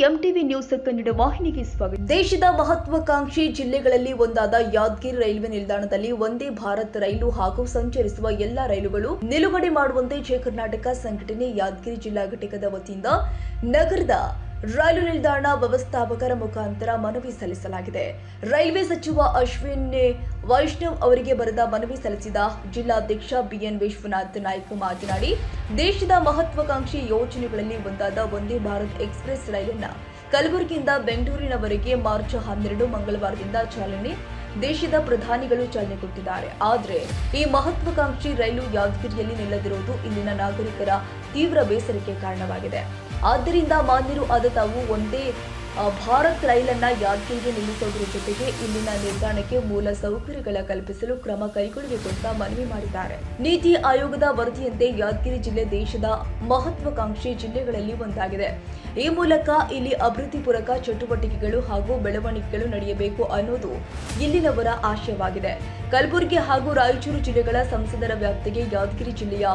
News Kannada ವಾಹಿನಿಗೆ ಸ್ವಾಗತ. ದೇಶದ ಮಹತ್ವಾಕಾಂಕ್ಷಿ ಜಿಲ್ಲೆಗಳಲ್ಲಿ ಒಂದಾದ ಯಾದಗಿರಿ ರೈಲ್ವೆ ನಿಲ್ದಾಣದಲ್ಲಿ ಒಂದೇ ಭಾರತ್ ರೈಲು ಹಾಗೂ ಸಂಚರಿಸುವ ಎಲ್ಲಾ ರೈಲುಗಳು ನಿಲುಗಡೆ ಮಾಡುವಂತೆ ಜಯ ಕರ್ನಾಟಕ ಸಂಘಟನೆ ಯಾದಗಿರಿ ಜಿಲ್ಲಾ ಘಟಕದ ವತಿಯಿಂದ ನಗರದ ರೈಲು ನಿಲ್ದಾಣ ವ್ಯವಸ್ಥಾಪಕರ ಮುಖಾಂತರ ಮನವಿ ಸಲ್ಲಿಸಲಾಗಿದೆ. ರೈಲ್ವೆ ಸಚಿವ ಅಶ್ವಿನ್ ವೈಷ್ಣವ್ ಅವರಿಗೆ ಬರೆದ ಮನವಿ ಸಲ್ಲಿಸಿದ ಜಿಲ್ಲಾಧ್ಯಕ್ಷ ಬಿಎನ್ ವಿಶ್ವನಾಥ್ ನಾಯ್ಕ ಮಾತನಾಡಿ, ದೇಶದ ಮಹತ್ವಾಕಾಂಕ್ಷಿ ಯೋಜನೆಗಳಲ್ಲಿ ಒಂದಾದ ವಂದೇ ಭಾರತ್ ಎಕ್ಸ್ಪ್ರೆಸ್ ರೈಲನ್ನ ಕಲಬುರಗಿಯಿಂದ ಬೆಂಗಳೂರಿನವರೆಗೆ ಮಾರ್ಚ್ ಹನ್ನೆರಡು ಮಂಗಳವಾರದಿಂದ ಚಾಲನೆ ದೇಶದ ಪ್ರಧಾನಿಗಳು ಚಾಲನೆ ಕೊಟ್ಟಿದ್ದಾರೆ. ಆದರೆ ಈ ಮಹತ್ವಾಕಾಂಕ್ಷಿ ರೈಲು ಯಾದಗಿರಿಯಲ್ಲಿ ನಿಲ್ಲದಿರುವುದು ಇಲ್ಲಿನ ನಾಗರಿಕರ ತೀವ್ರ ಬೇಸರಕ್ಕೆ ಕಾರಣವಾಗಿದೆ. ಆದ್ದರಿಂದ ಮಾನ್ಯರು ಆದ ತಾವು ಒಂದೇ ಭಾರತ್ ರೈಲನ್ನ ಯಾದಗಿರಿಗೆ ನಿಲ್ಲಿಸೋದ್ರ ಜೊತೆಗೆ ಇಲ್ಲಿನ ನಿಲ್ದಾಣಕ್ಕೆ ಮೂಲ ಸೌಕರ್ಯಗಳ ಕಲ್ಪಿಸಲು ಕ್ರಮ ಕೈಗೊಳ್ಳಬೇಕು ಅಂತ ಮನವಿ ಮಾಡಿದ್ದಾರೆ. ನೀತಿ ಆಯೋಗದ ವರದಿಯಂತೆ ಯಾದಗಿರಿ ಜಿಲ್ಲೆ ದೇಶದ ಮಹತ್ವಾಕಾಂಕ್ಷಿ ಜಿಲ್ಲೆಗಳಲ್ಲಿ ಒಂದಾಗಿದೆ. ಈ ಮೂಲಕ ಇಲ್ಲಿ ಅಭಿವೃದ್ಧಿ ಪೂರಕ ಚಟುವಟಿಕೆಗಳು ಹಾಗೂ ಬೆಳವಣಿಗೆಗಳು ನಡೆಯಬೇಕು ಅನ್ನೋದು ಇಲ್ಲಿನವರ ಆಶಯವಾಗಿದೆ. ಕಲಬುರಗಿ ಹಾಗೂ ರಾಯಚೂರು ಜಿಲ್ಲೆಗಳ ಸಂಸದರ ವ್ಯಾಪ್ತಿಗೆ ಯಾದಗಿರಿ ಜಿಲ್ಲೆಯ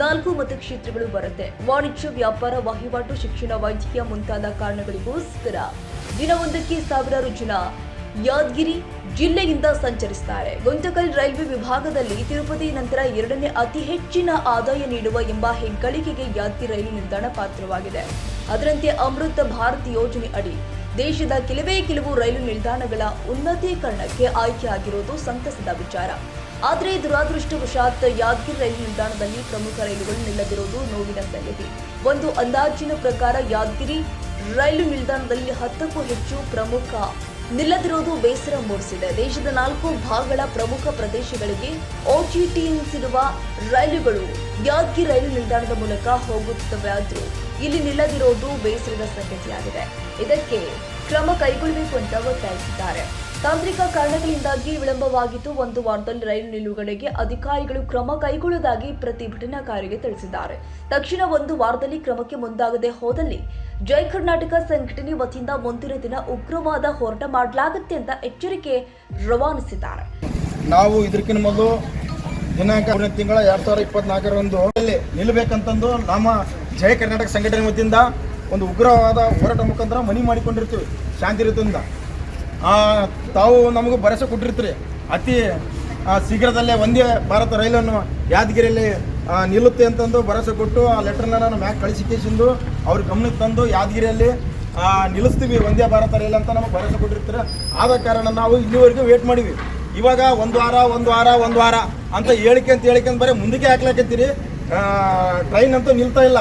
ನಾಲ್ಕು ಮತಕ್ಷೇತ್ರಗಳು ಬರುತ್ತೆ. ವಾಣಿಜ್ಯ, ವ್ಯಾಪಾರ, ವಹಿವಾಟು, ಶಿಕ್ಷಣ, ವೈದ್ಯಕೀಯ ಮುಂತಾದ ಕಾರಣಗಳಿಗೋಸ್ಕರ ದಿನವೊಂದಕ್ಕೆ ಸಾವಿರಾರು ಜನ ಯಾದಗಿರಿ ಜಿಲ್ಲೆಯಿಂದ ಸಂಚರಿಸುತ್ತಾರೆ ಗುಂತಕಲ್ ರೈಲ್ವೆ ವಿಭಾಗದಲ್ಲಿ ತಿರುಪತಿ ನಂತರ ಎರಡನೇ ಅತಿ ಹೆಚ್ಚಿನ ಆದಾಯ ನೀಡುವ ಎಂಬ ಹೆಗ್ಗಳಿಕೆಗೆ ಯಾದಗಿರಿ ರೈಲು ನಿಲ್ದಾಣ ಪಾತ್ರವಾಗಿದೆ. ಅದರಂತೆ ಅಮೃತ ಭಾರತ್ ಯೋಜನೆ ಅಡಿ ದೇಶದ ಕೆಲವೇ ಕೆಲವು ರೈಲು ನಿಲ್ದಾಣಗಳ ಉನ್ನತೀಕರಣಕ್ಕೆ ಆಯ್ಕೆಯಾಗಿರುವುದು ಸಂತಸದ ವಿಚಾರ. ಆದರೆ ದುರಾದೃಷ್ಟವಶಾತ್ ಯಾದಗಿರಿ ರೈಲು ನಿಲ್ದಾಣದಲ್ಲಿ ಪ್ರಮುಖ ರೈಲುಗಳು ನಿಲ್ಲದಿರುವುದು ನೋವಿನ ಸಂಗತಿ. ಒಂದು ಅಂದಾಜಿನ ಪ್ರಕಾರ ಯಾದಗಿರಿ ರೈಲು ನಿಲ್ದಾಣದಲ್ಲಿ ಹತ್ತಕ್ಕೂ ಹೆಚ್ಚು ಪ್ರಮುಖ ನಿಲ್ಲದಿರುವುದು ಬೇಸರ ಮೂಡಿಸಿದೆ. ದೇಶದ ನಾಲ್ಕು ಭಾಗಗಳ ಪ್ರಮುಖ ಪ್ರದೇಶಗಳಿಗೆ ಓಜಿಟಿ ಎನಿಸಿರುವ ರೈಲುಗಳು ಯಾದಗಿರಿ ರೈಲು ನಿಲ್ದಾಣದ ಮೂಲಕ ಹೋಗುತ್ತವೆಯಾದರೂ ಇಲ್ಲಿ ನಿಲ್ಲದಿರೋದು ಬೇಸರದ ಸಂಗತಿಯಾಗಿದೆ. ಇದಕ್ಕೆ ಕ್ರಮ ಕೈಗೊಳ್ಳಬೇಕು ಅಂತ ಒತ್ತಾಯಿಸಿದ್ದಾರೆ. ತಾಂತ್ರಿಕ ಕಾರಣಗಳಿಂದಾಗಿ ವಿಳಂಬವಾಗಿದ್ದು ಒಂದು ವಾರದಲ್ಲಿ ರೈಲು ನಿಲುಗಡೆಗೆ ಅಧಿಕಾರಿಗಳು ಕ್ರಮ ಕೈಗೊಳ್ಳುವುದಾಗಿ ಪ್ರತಿಭಟನಾಕಾರರಿಗೆ ತಿಳಿಸಿದ್ದಾರೆ. ತಕ್ಷಣ ಒಂದು ವಾರದಲ್ಲಿ ಕ್ರಮಕ್ಕೆ ಮುಂದಾಗದೆ ಹೋದಲ್ಲಿ ಜೈ ಕರ್ನಾಟಕ ಸಂಘಟನೆ ವತಿಯಿಂದ ಮುಂದಿನ ದಿನ ಉಗ್ರವಾದ ಹೋರಾಟ ಮಾಡಲಾಗುತ್ತೆ ಅಂತ ಎಚ್ಚರಿಕೆ ರವಾನಿಸಿದ್ದಾರೆ. ನಾವು ಇದಕ್ಕಿಂತ ಮೊದಲು ದಿನಾಂಕ ತಿಂಗಳ ಎರಡ್ ಸಾವಿರದ ಇಪ್ಪತ್ನಾಲ್ಕರಂದು ನಿಲ್ಲಬೇಕಂತಂದು ನಮ್ಮ ಜಯ ಕರ್ನಾಟಕ ಸಂಘಟನೆ ವತಿಯಿಂದ ಒಂದು ಉಗ್ರವಾದ ಹೋರಾಟ ಮುಖಾಂತರ ಮನಿ ಮಾಡಿಕೊಂಡಿರ್ತೀವಿ. ಶಾಂತಿ ರೀತಿಯಿಂದ ತಾವು ನಮಗೂ ಭರವಸೆ ಕೊಟ್ಟಿರ್ತೀರಿ. ಅತಿ ಶೀಘ್ರದಲ್ಲೇ ಒಂದೇ ಭಾರತ ರೈಲನ್ನು ಯಾದಗಿರಿಯಲ್ಲಿ ನಿಲ್ಲುತ್ತೆ ಅಂತಂದು ಭರವಸೆ ಕೊಟ್ಟು ಆ ಲೆಟರ್ನ ನಾನು ಮ್ಯಾಕ್ ಕಳಿಸಿ ಕೇಸಿಂದು ಅವ್ರ ಗಮನಕ್ಕೆ ತಂದು ಯಾದಗಿರಿಯಲ್ಲಿ ನಿಲ್ಲಿಸ್ತೀವಿ ಒಂದೇ ಭಾರತ ರೈಲ್ ಅಂತ ನಮಗೆ ಭರವಸೆ ಕೊಟ್ಟಿರ್ತಾರೆ. ಆದ ಕಾರಣ ನಾವು ಇಲ್ಲಿವರೆಗೂ ವೇಟ್ ಮಾಡಿವಿ. ಇವಾಗ ಒಂದು ವಾರ ಒಂದು ವಾರ ಒಂದು ವಾರ ಅಂತ ಹೇಳಿಕೆ ಅಂತ ಹೇಳಿಕೆ ಬರೀ ಮುಂದಕ್ಕೆ ಹಾಕ್ಲಾಕತ್ತೀರಿ. ಟ್ರೈನ್ ಅಂತೂ ನಿಲ್ತಾ ಇಲ್ಲ.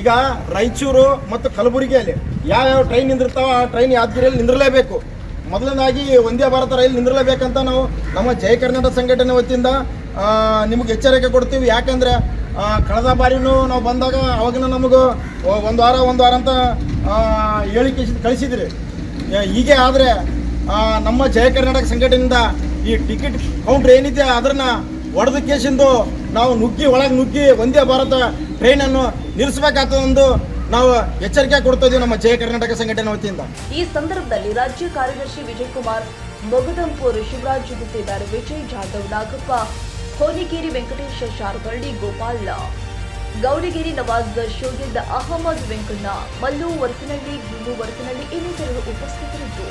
ಈಗ ರಾಯಚೂರು ಮತ್ತು ಕಲಬುರಗಿಯಲ್ಲಿ ಯಾವ್ಯಾವ ಟ್ರೈನ್ ನಿಂದಿರ್ತಾವ ಆ ಟ್ರೈನ್ ಯಾದಗಿರಿಯಲ್ಲಿ ನಿಂದಿರಲೇಬೇಕು. ಮೊದಲನೇದಾಗಿ ವಂದೇ ಭಾರತ ರೈಲು ನಿಂದಿರಲೇಬೇಕಂತ ನಾವು ನಮ್ಮ ಜಯ ಕರ್ನಾಟಕ ಸಂಘಟನೆ ವತಿಯಿಂದ ನಿಮಗೆ ಎಚ್ಚರಿಕೆ ಕೊಡ್ತೀವಿ. ಯಾಕಂದ್ರೆ ಕಳೆದ ಬಾರಿನೂ ನಾವು ಬಂದಾಗ ಅವಾಗಿನ ನಮಗೂ ಒಂದು ವಾರ ಒಂದು ವಾರ ಅಂತ ಹೇಳಿ ಕಳಿಸಿದ್ರಿ. ಹೀಗೆ ಆದರೆ ನಮ್ಮ ಜಯ ಕರ್ನಾಟಕ ಸಂಘಟನೆಯಿಂದ ಈ ಟಿಕೆಟ್ ಕೌಂಟ್ರ್ ಏನಿದೆ ಅದನ್ನು ಒಡೆದ ಕೇಸಿಂದು ನಾವು ನುಗ್ಗಿ, ಒಳಗೆ ನುಗ್ಗಿ ವಂದೇ ಭಾರತ ಟ್ರೈನನ್ನು ನಿಲ್ಲಿಸಬೇಕಾಗ್ತದೊಂದು ನಾವು ಎಚ್ಚರಿಕೆ ಕೊಡ್ತಾ ನಮ್ಮ ಜಯ ಕರ್ನಾಟಕ ಸಂಘಟನೆ ವತಿಯಿಂದ. ಈ ಸಂದರ್ಭದಲ್ಲಿ ರಾಜ್ಯ ಕಾರ್ಯದರ್ಶಿ ವಿಜಯ್ ಕುಮಾರ್ ಮೊಗದಂಪುರ್ ಶಿವರಾಜ್ ಜೊತೆಗಿದ್ದಾರೆ. ವಿಜಯ್ ಜಾಧವ್, ನಾಗಪ್ಪ, ಹೋನಿಗೇರಿ ವೆಂಕಟೇಶ ಶಾರದಳ್ಳಿ, ಗೋಪಾಲ್, ಗೌಡಿಗಿರಿ ನವಾಜ್ ಶೋಗಿದ್ದ ಅಹಮದ್ ವೆಂಕಣ್ಣ, ಮಲ್ಲು ವರಸನಹಳ್ಳಿ ಗುಂಡು ವರಸನಹಳ್ಳಿ ಇನ್ನಿತರರು ಉಪಸ್ಥಿತರಿದ್ದರು.